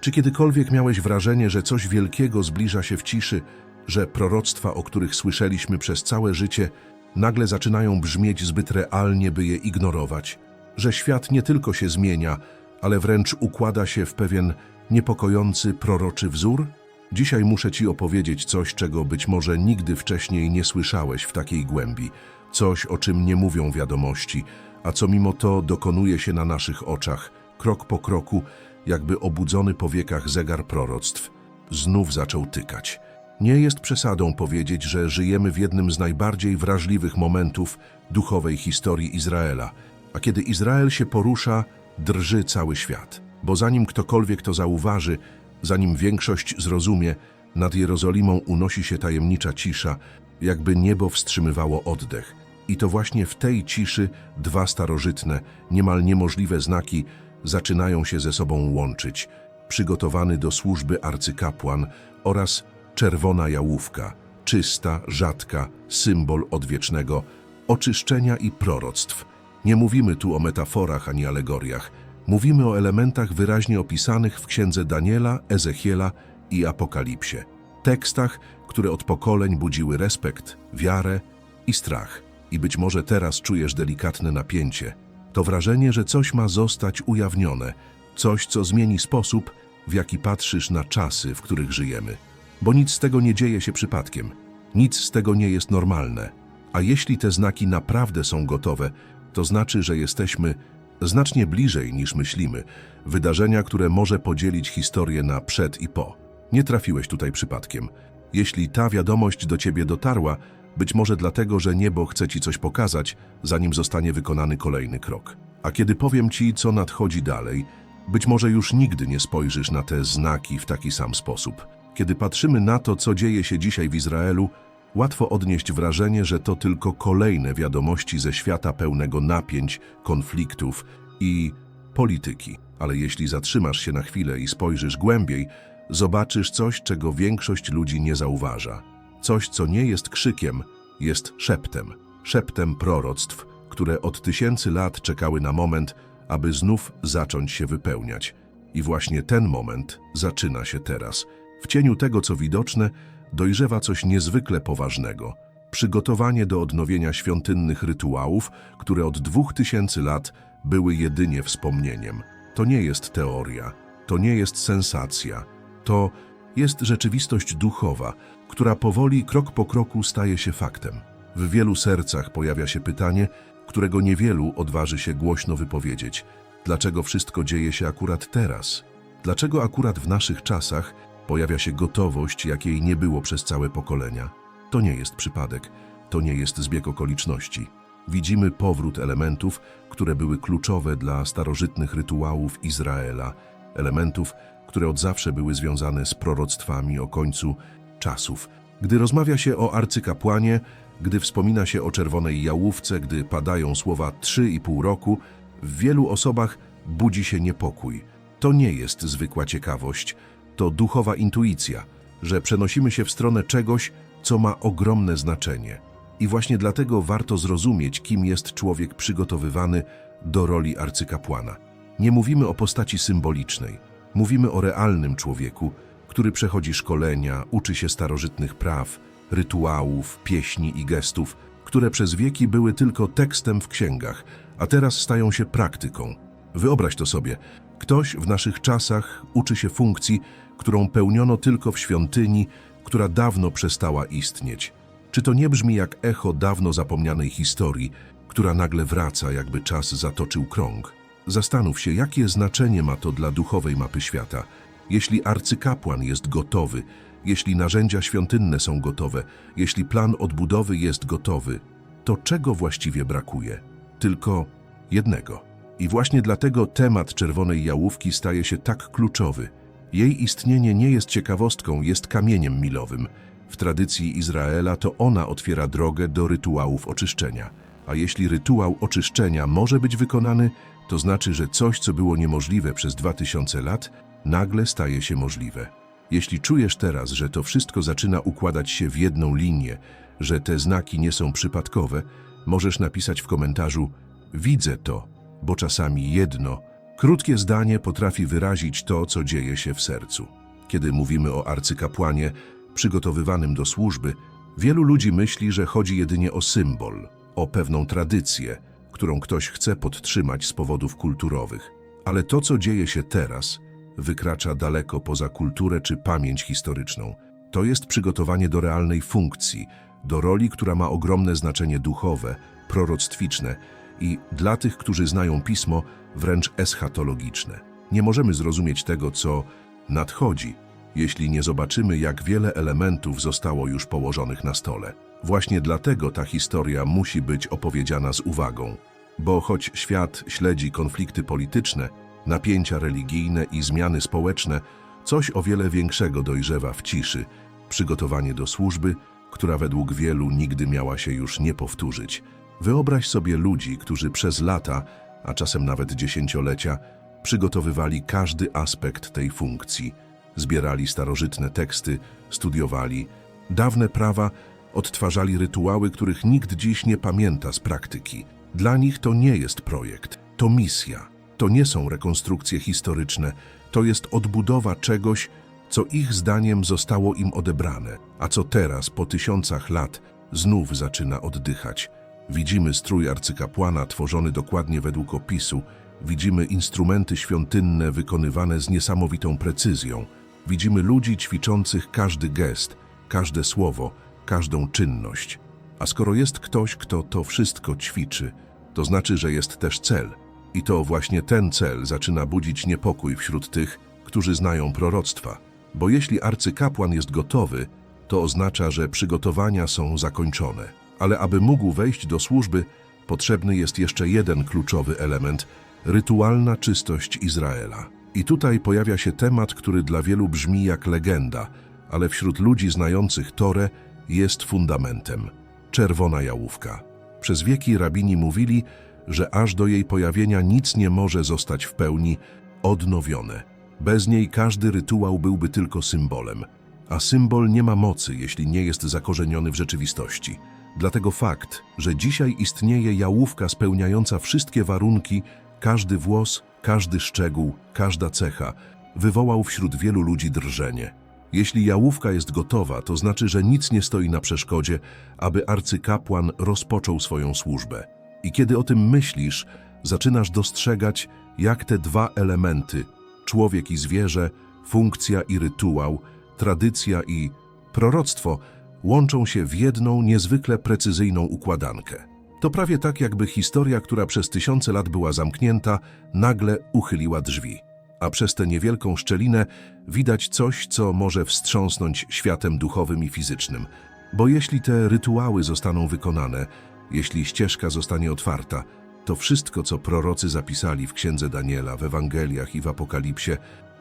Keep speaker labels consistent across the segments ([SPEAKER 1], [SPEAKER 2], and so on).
[SPEAKER 1] Czy kiedykolwiek miałeś wrażenie, że coś wielkiego zbliża się w ciszy, że proroctwa, o których słyszeliśmy przez całe życie, nagle zaczynają brzmieć zbyt realnie, by je ignorować? Że świat nie tylko się zmienia, ale wręcz układa się w pewien niepokojący, proroczy wzór? Dzisiaj muszę Ci opowiedzieć coś, czego być może nigdy wcześniej nie słyszałeś w takiej głębi. Coś, o czym nie mówią wiadomości, a co mimo to dokonuje się na naszych oczach, krok po kroku, jakby obudzony po wiekach zegar proroctw, znów zaczął tykać. Nie jest przesadą powiedzieć, że żyjemy w jednym z najbardziej wrażliwych momentów duchowej historii Izraela. A kiedy Izrael się porusza, drży cały świat. Bo zanim ktokolwiek to zauważy, zanim większość zrozumie, nad Jerozolimą unosi się tajemnicza cisza, jakby niebo wstrzymywało oddech. I to właśnie w tej ciszy dwa starożytne, niemal niemożliwe znaki zaczynają się ze sobą łączyć. Przygotowany do służby arcykapłan oraz czerwona jałówka, czysta, rzadka, symbol odwiecznego oczyszczenia i proroctw. Nie mówimy tu o metaforach ani alegoriach. Mówimy o elementach wyraźnie opisanych w księdze Daniela, Ezechiela i Apokalipsie. Tekstach, które od pokoleń budziły respekt, wiarę i strach. I być może teraz czujesz delikatne napięcie. To wrażenie, że coś ma zostać ujawnione, coś, co zmieni sposób, w jaki patrzysz na czasy, w których żyjemy. Bo nic z tego nie dzieje się przypadkiem. Nic z tego nie jest normalne. A jeśli te znaki naprawdę są gotowe, to znaczy, że jesteśmy znacznie bliżej niż myślimy. Wydarzenia, które może podzielić historię na przed i po. Nie trafiłeś tutaj przypadkiem. Jeśli ta wiadomość do ciebie dotarła, być może dlatego, że niebo chce ci coś pokazać, zanim zostanie wykonany kolejny krok. A kiedy powiem ci, co nadchodzi dalej, być może już nigdy nie spojrzysz na te znaki w taki sam sposób. Kiedy patrzymy na to, co dzieje się dzisiaj w Izraelu, łatwo odnieść wrażenie, że to tylko kolejne wiadomości ze świata pełnego napięć, konfliktów i polityki. Ale jeśli zatrzymasz się na chwilę i spojrzysz głębiej, zobaczysz coś, czego większość ludzi nie zauważa. Coś, co nie jest krzykiem, jest szeptem. Szeptem proroctw, które od tysięcy lat czekały na moment, aby znów zacząć się wypełniać. I właśnie ten moment zaczyna się teraz. W cieniu tego, co widoczne, dojrzewa coś niezwykle poważnego. Przygotowanie do odnowienia świątynnych rytuałów, które od dwóch tysięcy lat były jedynie wspomnieniem. To nie jest teoria, to nie jest sensacja, to jest rzeczywistość duchowa, która powoli, krok po kroku staje się faktem. W wielu sercach pojawia się pytanie, którego niewielu odważy się głośno wypowiedzieć. Dlaczego wszystko dzieje się akurat teraz? Dlaczego akurat w naszych czasach pojawia się gotowość, jakiej nie było przez całe pokolenia? To nie jest przypadek, to nie jest zbieg okoliczności. Widzimy powrót elementów, które były kluczowe dla starożytnych rytuałów Izraela, elementów, które od zawsze były związane z proroctwami o końcu czasów. Gdy rozmawia się o arcykapłanie, gdy wspomina się o czerwonej jałówce, gdy padają słowa trzy i pół roku, w wielu osobach budzi się niepokój. To nie jest zwykła ciekawość, to duchowa intuicja, że przenosimy się w stronę czegoś, co ma ogromne znaczenie. I właśnie dlatego warto zrozumieć, kim jest człowiek przygotowywany do roli arcykapłana. Nie mówimy o postaci symbolicznej, mówimy o realnym człowieku, który przechodzi szkolenia, uczy się starożytnych praw, rytuałów, pieśni i gestów, które przez wieki były tylko tekstem w księgach, a teraz stają się praktyką. Wyobraź to sobie. Ktoś w naszych czasach uczy się funkcji, którą pełniono tylko w świątyni, która dawno przestała istnieć. Czy to nie brzmi jak echo dawno zapomnianej historii, która nagle wraca, jakby czas zatoczył krąg? Zastanów się, jakie znaczenie ma to dla duchowej mapy świata. Jeśli arcykapłan jest gotowy, jeśli narzędzia świątynne są gotowe, jeśli plan odbudowy jest gotowy, to czego właściwie brakuje? Tylko jednego. I właśnie dlatego temat czerwonej jałówki staje się tak kluczowy. Jej istnienie nie jest ciekawostką, jest kamieniem milowym. W tradycji Izraela to ona otwiera drogę do rytuałów oczyszczenia. A jeśli rytuał oczyszczenia może być wykonany, to znaczy, że coś, co było niemożliwe przez 2000 lat, nagle staje się możliwe. Jeśli czujesz teraz, że to wszystko zaczyna układać się w jedną linię, że te znaki nie są przypadkowe, możesz napisać w komentarzu Widzę to, bo czasami jedno, Krótkie zdanie potrafi wyrazić to, co dzieje się w sercu. Kiedy mówimy o arcykapłanie przygotowywanym do służby, wielu ludzi myśli, że chodzi jedynie o symbol, o pewną tradycję, którą ktoś chce podtrzymać z powodów kulturowych. Ale to, co dzieje się teraz, wykracza daleko poza kulturę czy pamięć historyczną. To jest przygotowanie do realnej funkcji, do roli, która ma ogromne znaczenie duchowe, proroctwiczne i dla tych, którzy znają pismo, wręcz eschatologiczne. Nie możemy zrozumieć tego, co nadchodzi, jeśli nie zobaczymy, jak wiele elementów zostało już położonych na stole. Właśnie dlatego ta historia musi być opowiedziana z uwagą. Bo choć świat śledzi konflikty polityczne, napięcia religijne i zmiany społeczne, coś o wiele większego dojrzewa w ciszy, przygotowanie do służby, która według wielu nigdy miała się już nie powtórzyć. Wyobraź sobie ludzi, którzy przez lata, a czasem nawet dziesięciolecia, przygotowywali każdy aspekt tej funkcji. Zbierali starożytne teksty, studiowali dawne prawa, odtwarzali rytuały, których nikt dziś nie pamięta z praktyki. Dla nich to nie jest projekt, to misja. To nie są rekonstrukcje historyczne, to jest odbudowa czegoś, co ich zdaniem zostało im odebrane, a co teraz, po tysiącach lat, znów zaczyna oddychać. Widzimy strój arcykapłana tworzony dokładnie według opisu, widzimy instrumenty świątynne wykonywane z niesamowitą precyzją, widzimy ludzi ćwiczących każdy gest, każde słowo, każdą czynność. A skoro jest ktoś, kto to wszystko ćwiczy, to znaczy, że jest też cel. I to właśnie ten cel zaczyna budzić niepokój wśród tych, którzy znają proroctwa. Bo jeśli arcykapłan jest gotowy, to oznacza, że przygotowania są zakończone. Ale aby mógł wejść do służby, potrzebny jest jeszcze jeden kluczowy element rytualna czystość Izraela. I tutaj pojawia się temat, który dla wielu brzmi jak legenda, ale wśród ludzi znających Torę jest fundamentem czerwona jałówka. Przez wieki rabini mówili, że aż do jej pojawienia nic nie może zostać w pełni odnowione. Bez niej każdy rytuał byłby tylko symbolem, a symbol nie ma mocy, jeśli nie jest zakorzeniony w rzeczywistości. Dlatego fakt, że dzisiaj istnieje jałówka spełniająca wszystkie warunki, każdy włos, każdy szczegół, każda cecha, wywołał wśród wielu ludzi drżenie. Jeśli jałówka jest gotowa, to znaczy, że nic nie stoi na przeszkodzie, aby arcykapłan rozpoczął swoją służbę. I kiedy o tym myślisz, zaczynasz dostrzegać, jak te dwa elementy człowiek i zwierzę, funkcja i rytuał, tradycja i proroctwo łączą się w jedną niezwykle precyzyjną układankę. To prawie tak, jakby historia, która przez tysiące lat była zamknięta, nagle uchyliła drzwi. A przez tę niewielką szczelinę widać coś, co może wstrząsnąć światem duchowym i fizycznym. Bo jeśli te rytuały zostaną wykonane, jeśli ścieżka zostanie otwarta, to wszystko, co prorocy zapisali w Księdze Daniela, w Ewangeliach i w Apokalipsie,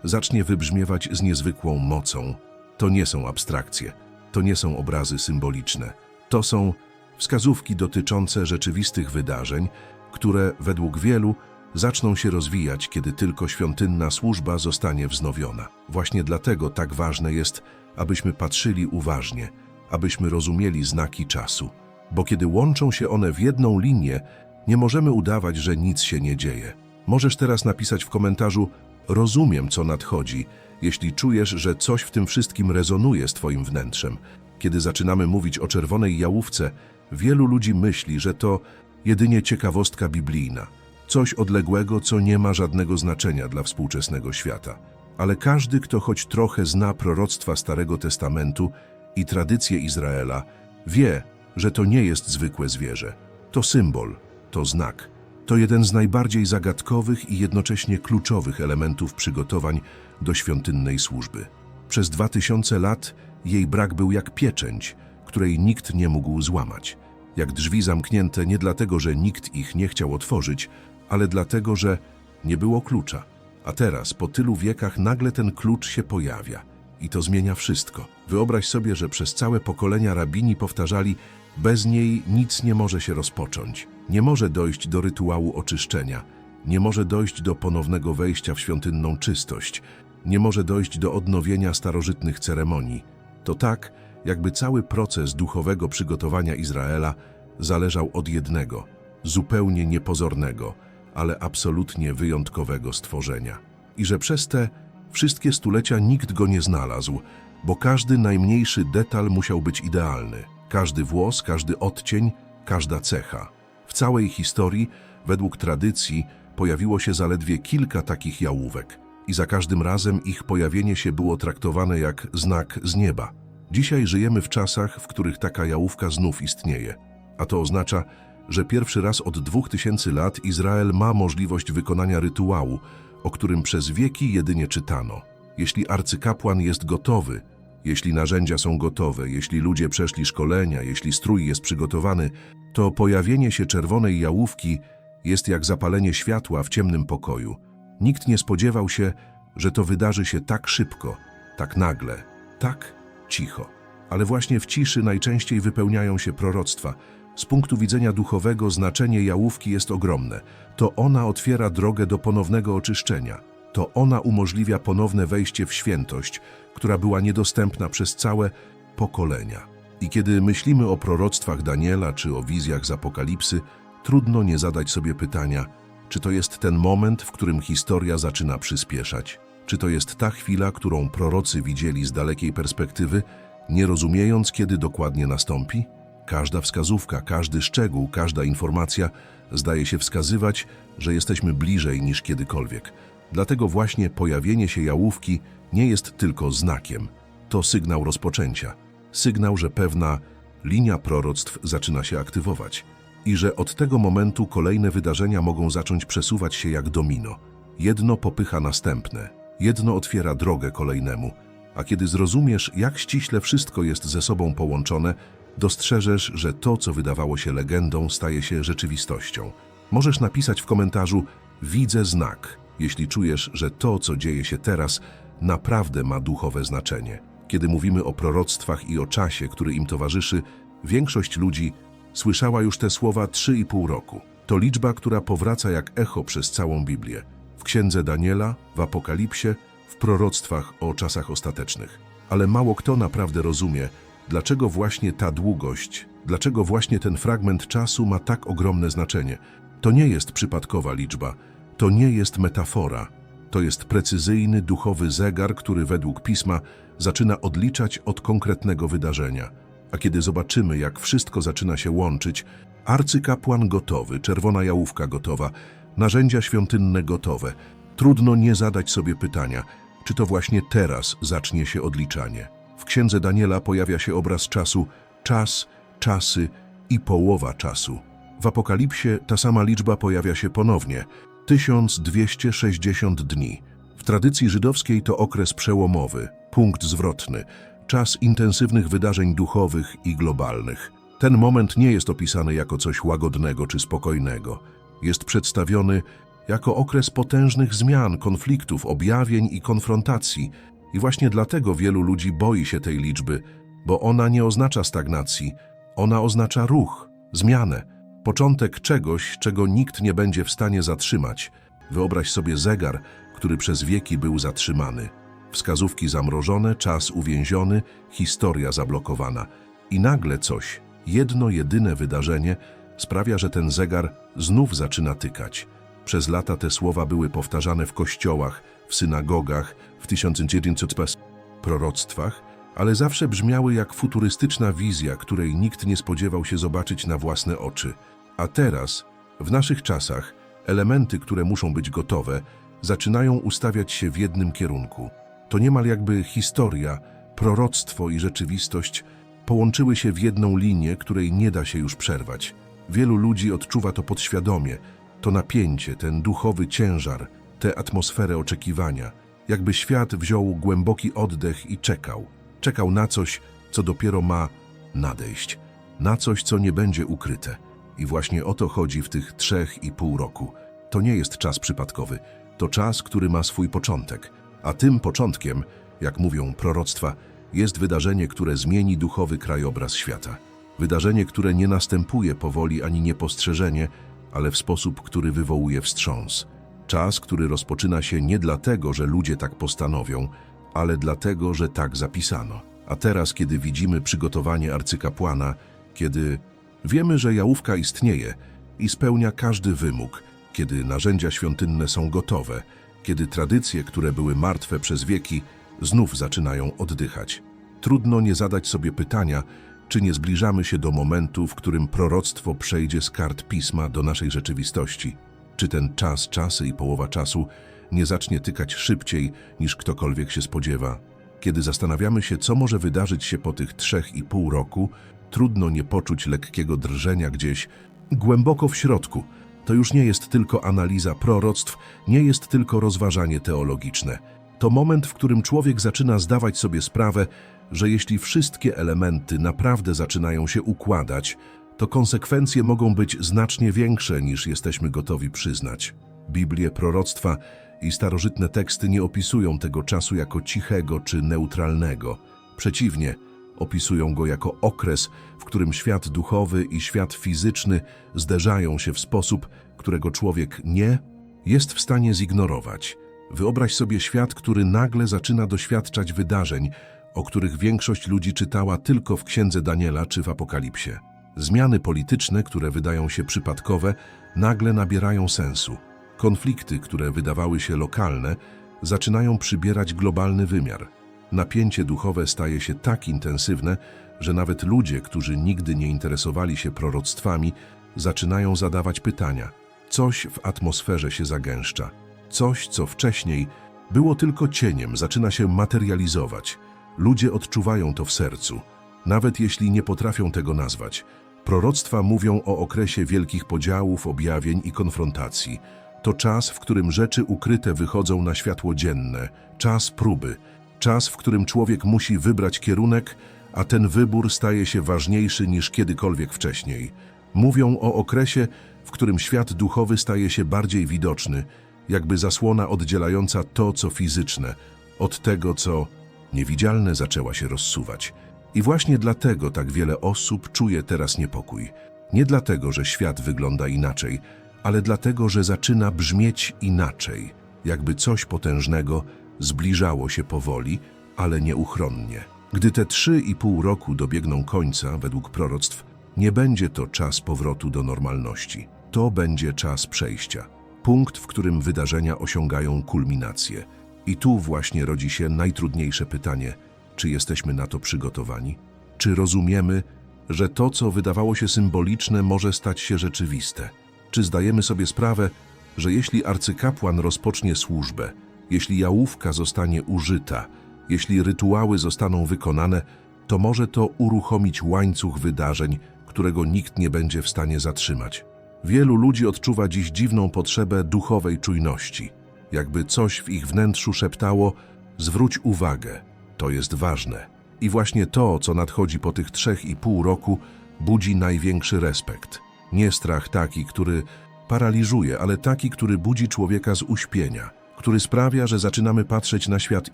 [SPEAKER 1] zacznie wybrzmiewać z niezwykłą mocą. To nie są abstrakcje, to nie są obrazy symboliczne. To są wskazówki dotyczące rzeczywistych wydarzeń, które według wielu zaczną się rozwijać, kiedy tylko świątynna służba zostanie wznowiona. Właśnie dlatego tak ważne jest, abyśmy patrzyli uważnie, abyśmy rozumieli znaki czasu. Bo kiedy łączą się one w jedną linię, nie możemy udawać, że nic się nie dzieje. Możesz teraz napisać w komentarzu Rozumiem, co nadchodzi, jeśli czujesz, że coś w tym wszystkim rezonuje z Twoim wnętrzem. Kiedy zaczynamy mówić o czerwonej jałówce, wielu ludzi myśli, że to jedynie ciekawostka biblijna, coś odległego, co nie ma żadnego znaczenia dla współczesnego świata. Ale każdy, kto choć trochę zna proroctwa Starego Testamentu i tradycję Izraela, wie, że to nie jest zwykłe zwierzę. To symbol, to znak. To jeden z najbardziej zagadkowych i jednocześnie kluczowych elementów przygotowań do świątynnej służby. Przez dwa tysiące lat jej brak był jak pieczęć, której nikt nie mógł złamać. Jak drzwi zamknięte nie dlatego, że nikt ich nie chciał otworzyć, ale dlatego, że nie było klucza. A teraz, po tylu wiekach, nagle ten klucz się pojawia. I to zmienia wszystko. Wyobraź sobie, że przez całe pokolenia rabini powtarzali bez niej nic nie może się rozpocząć. Nie może dojść do rytuału oczyszczenia. Nie może dojść do ponownego wejścia w świątynną czystość. Nie może dojść do odnowienia starożytnych ceremonii. To tak, jakby cały proces duchowego przygotowania Izraela zależał od jednego, zupełnie niepozornego, ale absolutnie wyjątkowego stworzenia. I że przez te wszystkie stulecia nikt go nie znalazł, bo każdy najmniejszy detal musiał być idealny. Każdy włos, każdy odcień, każda cecha. W całej historii, według tradycji, pojawiło się zaledwie kilka takich jałówek i za każdym razem ich pojawienie się było traktowane jak znak z nieba. Dzisiaj żyjemy w czasach, w których taka jałówka znów istnieje, a to oznacza, że pierwszy raz od dwóch tysięcy lat Izrael ma możliwość wykonania rytuału, o którym przez wieki jedynie czytano. Jeśli arcykapłan jest gotowy, jeśli narzędzia są gotowe, jeśli ludzie przeszli szkolenia, jeśli strój jest przygotowany, to pojawienie się czerwonej jałówki jest jak zapalenie światła w ciemnym pokoju. Nikt nie spodziewał się, że to wydarzy się tak szybko, tak nagle, tak cicho. Ale właśnie w ciszy najczęściej wypełniają się proroctwa. Z punktu widzenia duchowego znaczenie jałówki jest ogromne. To ona otwiera drogę do ponownego oczyszczenia. To ona umożliwia ponowne wejście w świętość, która była niedostępna przez całe pokolenia. I kiedy myślimy o proroctwach Daniela czy o wizjach z Apokalipsy, trudno nie zadać sobie pytania, czy to jest ten moment, w którym historia zaczyna przyspieszać? Czy to jest ta chwila, którą prorocy widzieli z dalekiej perspektywy, nie rozumiejąc, kiedy dokładnie nastąpi? Każda wskazówka, każdy szczegół, każda informacja zdaje się wskazywać, że jesteśmy bliżej niż kiedykolwiek. Dlatego właśnie pojawienie się jałówki nie jest tylko znakiem. To sygnał rozpoczęcia. Sygnał, że pewna linia proroctw zaczyna się aktywować i że od tego momentu kolejne wydarzenia mogą zacząć przesuwać się jak domino. Jedno popycha następne, jedno otwiera drogę kolejnemu, a kiedy zrozumiesz, jak ściśle wszystko jest ze sobą połączone, dostrzeżesz, że to, co wydawało się legendą, staje się rzeczywistością. Możesz napisać w komentarzu Widzę znak, jeśli czujesz, że to, co dzieje się teraz, naprawdę ma duchowe znaczenie. Kiedy mówimy o proroctwach i o czasie, który im towarzyszy, większość ludzi słyszała już te słowa trzy i pół roku. To liczba, która powraca jak echo przez całą Biblię. Księdze Daniela, w Apokalipsie, w proroctwach o czasach ostatecznych. Ale mało kto naprawdę rozumie, dlaczego właśnie ta długość, dlaczego właśnie ten fragment czasu ma tak ogromne znaczenie. To nie jest przypadkowa liczba, to nie jest metafora. To jest precyzyjny, duchowy zegar, który według pisma zaczyna odliczać od konkretnego wydarzenia. A kiedy zobaczymy, jak wszystko zaczyna się łączyć, arcykapłan gotowy, czerwona jałówka gotowa, narzędzia świątynne gotowe, trudno nie zadać sobie pytania, czy to właśnie teraz zacznie się odliczanie. W księdze Daniela pojawia się obraz czasu, czas, czasy i połowa czasu. W Apokalipsie ta sama liczba pojawia się ponownie 1260 dni. W tradycji żydowskiej to okres przełomowy, punkt zwrotny, czas intensywnych wydarzeń duchowych i globalnych. Ten moment nie jest opisany jako coś łagodnego czy spokojnego. Jest przedstawiony jako okres potężnych zmian, konfliktów, objawień i konfrontacji. I właśnie dlatego wielu ludzi boi się tej liczby, bo ona nie oznacza stagnacji, ona oznacza ruch, zmianę, początek czegoś, czego nikt nie będzie w stanie zatrzymać. Wyobraź sobie zegar, który przez wieki był zatrzymany. Wskazówki zamrożone, czas uwięziony, historia zablokowana. I nagle coś, jedno jedyne wydarzenie sprawia, że ten zegar znów zaczyna tykać. Przez lata te słowa były powtarzane w kościołach, w synagogach, w 1900 proroctwach, ale zawsze brzmiały jak futurystyczna wizja, której nikt nie spodziewał się zobaczyć na własne oczy. A teraz, w naszych czasach, elementy, które muszą być gotowe, zaczynają ustawiać się w jednym kierunku. To niemal jakby historia, proroctwo i rzeczywistość połączyły się w jedną linię, której nie da się już przerwać. Wielu ludzi odczuwa to podświadomie, to napięcie, ten duchowy ciężar, tę atmosferę oczekiwania, jakby świat wziął głęboki oddech i czekał. Czekał na coś, co dopiero ma nadejść, na coś, co nie będzie ukryte. I właśnie o to chodzi w tych trzech i pół roku. To nie jest czas przypadkowy, to czas, który ma swój początek. A tym początkiem, jak mówią proroctwa, jest wydarzenie, które zmieni duchowy krajobraz świata. Wydarzenie, które nie następuje powoli ani niepostrzeżenie, ale w sposób, który wywołuje wstrząs. Czas, który rozpoczyna się nie dlatego, że ludzie tak postanowią, ale dlatego, że tak zapisano. A teraz, kiedy widzimy przygotowanie arcykapłana, kiedy wiemy, że jałówka istnieje i spełnia każdy wymóg, kiedy narzędzia świątynne są gotowe, kiedy tradycje, które były martwe przez wieki, znów zaczynają oddychać. Trudno nie zadać sobie pytania, czy nie zbliżamy się do momentu, w którym proroctwo przejdzie z kart pisma do naszej rzeczywistości. Czy ten czas, czasy i połowa czasu nie zacznie tykać szybciej, niż ktokolwiek się spodziewa? Kiedy zastanawiamy się, co może wydarzyć się po tych trzech i pół roku, trudno nie poczuć lekkiego drżenia gdzieś głęboko w środku. To już nie jest tylko analiza proroctw, nie jest tylko rozważanie teologiczne. To moment, w którym człowiek zaczyna zdawać sobie sprawę, że jeśli wszystkie elementy naprawdę zaczynają się układać, to konsekwencje mogą być znacznie większe niż jesteśmy gotowi przyznać. Biblie, proroctwa i starożytne teksty nie opisują tego czasu jako cichego czy neutralnego. Przeciwnie, opisują go jako okres, w którym świat duchowy i świat fizyczny zderzają się w sposób, którego człowiek nie jest w stanie zignorować. Wyobraź sobie świat, który nagle zaczyna doświadczać wydarzeń, o których większość ludzi czytała tylko w księdze Daniela czy w Apokalipsie. Zmiany polityczne, które wydają się przypadkowe, nagle nabierają sensu. Konflikty, które wydawały się lokalne, zaczynają przybierać globalny wymiar. Napięcie duchowe staje się tak intensywne, że nawet ludzie, którzy nigdy nie interesowali się proroctwami, zaczynają zadawać pytania. Coś w atmosferze się zagęszcza. Coś, co wcześniej było tylko cieniem, zaczyna się materializować. Ludzie odczuwają to w sercu, nawet jeśli nie potrafią tego nazwać. Proroctwa mówią o okresie wielkich podziałów, objawień i konfrontacji. To czas, w którym rzeczy ukryte wychodzą na światło dzienne, czas próby, czas, w którym człowiek musi wybrać kierunek, a ten wybór staje się ważniejszy niż kiedykolwiek wcześniej. Mówią o okresie, w którym świat duchowy staje się bardziej widoczny, jakby zasłona oddzielająca to, co fizyczne, od tego, co niewidzialne zaczęła się rozsuwać. I właśnie dlatego tak wiele osób czuje teraz niepokój. Nie dlatego, że świat wygląda inaczej, ale dlatego, że zaczyna brzmieć inaczej, jakby coś potężnego zbliżało się powoli, ale nieuchronnie. Gdy te trzy i pół roku dobiegną końca, według proroctw, nie będzie to czas powrotu do normalności. To będzie czas przejścia. Punkt, w którym wydarzenia osiągają kulminację. I tu właśnie rodzi się najtrudniejsze pytanie: czy jesteśmy na to przygotowani? Czy rozumiemy, że to, co wydawało się symboliczne, może stać się rzeczywiste? Czy zdajemy sobie sprawę, że jeśli arcykapłan rozpocznie służbę, jeśli jałówka zostanie użyta, jeśli rytuały zostaną wykonane, to może to uruchomić łańcuch wydarzeń, którego nikt nie będzie w stanie zatrzymać. Wielu ludzi odczuwa dziś dziwną potrzebę duchowej czujności, jakby coś w ich wnętrzu szeptało: zwróć uwagę, to jest ważne. I właśnie to, co nadchodzi po tych trzech i pół roku, budzi największy respekt. Nie strach taki, który paraliżuje, ale taki, który budzi człowieka z uśpienia, który sprawia, że zaczynamy patrzeć na świat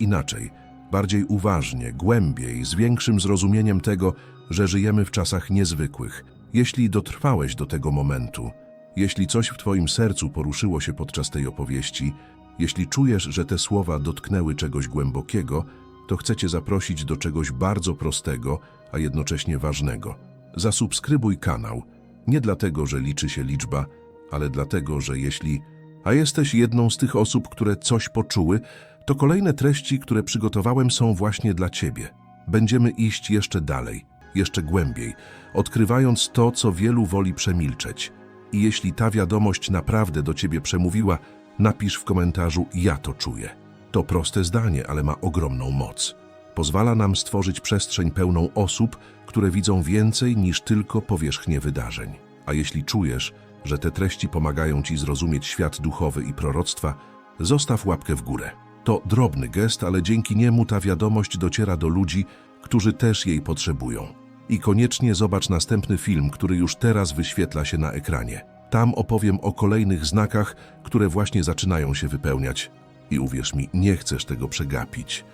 [SPEAKER 1] inaczej, bardziej uważnie, głębiej, z większym zrozumieniem tego, że żyjemy w czasach niezwykłych. Jeśli dotrwałeś do tego momentu, jeśli coś w Twoim sercu poruszyło się podczas tej opowieści, jeśli czujesz, że te słowa dotknęły czegoś głębokiego, to chcę Cię zaprosić do czegoś bardzo prostego, a jednocześnie ważnego. Zasubskrybuj kanał. Nie dlatego, że liczy się liczba, ale dlatego, że jeśli, a jesteś jedną z tych osób, które coś poczuły, to kolejne treści, które przygotowałem są właśnie dla Ciebie. Będziemy iść jeszcze dalej, jeszcze głębiej, odkrywając to, co wielu woli przemilczeć. I jeśli ta wiadomość naprawdę do Ciebie przemówiła, napisz w komentarzu Ja to czuję. To proste zdanie, ale ma ogromną moc. Pozwala nam stworzyć przestrzeń pełną osób, które widzą więcej niż tylko powierzchnię wydarzeń. A jeśli czujesz, że te treści pomagają Ci zrozumieć świat duchowy i proroctwa, zostaw łapkę w górę. To drobny gest, ale dzięki niemu ta wiadomość dociera do ludzi, którzy też jej potrzebują. I koniecznie zobacz następny film, który już teraz wyświetla się na ekranie. Tam opowiem o kolejnych znakach, które właśnie zaczynają się wypełniać. I uwierz mi, nie chcesz tego przegapić.